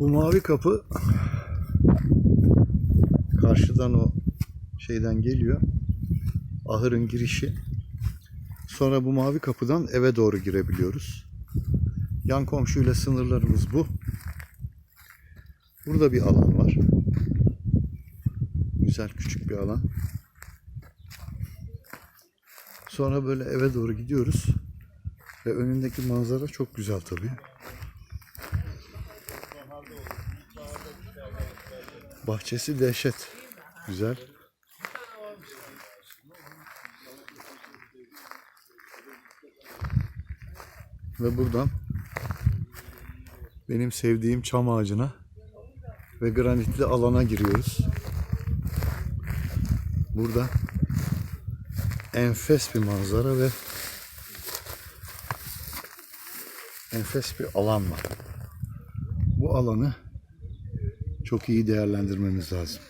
Bu mavi kapı karşıdan o şeyden geliyor. Ahırın girişi. Sonra bu mavi kapıdan eve doğru girebiliyoruz. Yan komşuyla sınırlarımız bu. Burada bir alan var. Güzel küçük bir alan. Sonra böyle eve doğru gidiyoruz. Ve önündeki manzara çok güzel tabii. Bahçesi dehşet. Güzel. Ve buradan benim sevdiğim çam ağacına ve granitli alana giriyoruz. Burada enfes bir manzara ve enfes bir alan var. Bu alanı çok iyi değerlendirmemiz lazım.